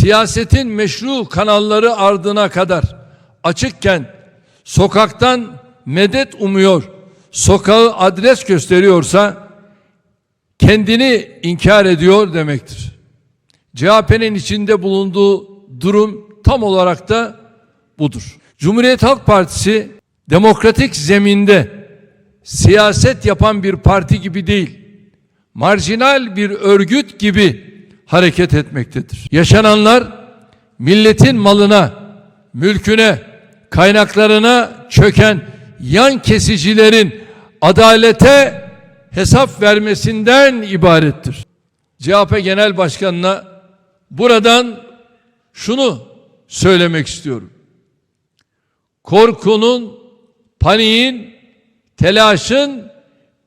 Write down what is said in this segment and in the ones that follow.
siyasetin meşru kanalları ardına kadar açıkken sokaktan medet umuyor, sokağı adres gösteriyorsa kendini inkar ediyor demektir. CHP'nin içinde bulunduğu durum tam olarak da budur. Cumhuriyet Halk Partisi demokratik zeminde siyaset yapan bir parti gibi değil, marjinal bir örgüt gibi hareket etmektedir. Yaşananlar milletin malına, mülküne, kaynaklarına çöken yan kesicilerin adalete hesap vermesinden ibarettir. CHP Genel Başkanı'na buradan şunu söylemek istiyorum. Korkunun, paniğin, telaşın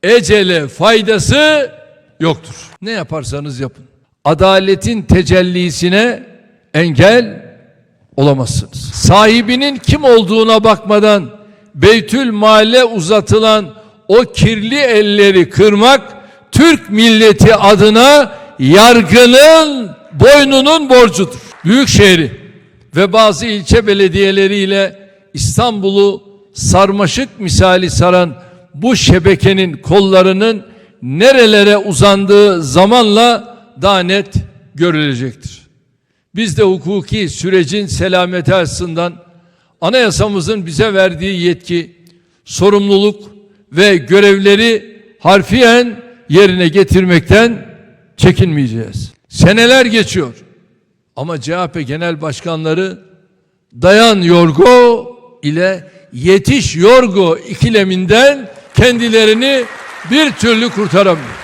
ecele faydası yoktur. Ne yaparsanız yapın. Adaletin tecellisine engel olamazsınız. Sahibinin kim olduğuna bakmadan Beytül Male uzatılan o kirli elleri kırmak Türk milleti adına yargının boynunun borcudur. Büyükşehir'i ve bazı ilçe belediyeleriyle İstanbul'u sarmaşık misali saran bu şebekenin kollarının nerelere uzandığı zamanla daha net görülecektir. Biz de hukuki sürecin selameti açısından anayasamızın bize verdiği yetki, sorumluluk ve görevleri harfiyen yerine getirmekten çekinmeyeceğiz. Seneler geçiyor. Ama CHP genel başkanları dayan yorgo ile yetiş yorgo ikileminden kendilerini bir türlü kurtaramıyor.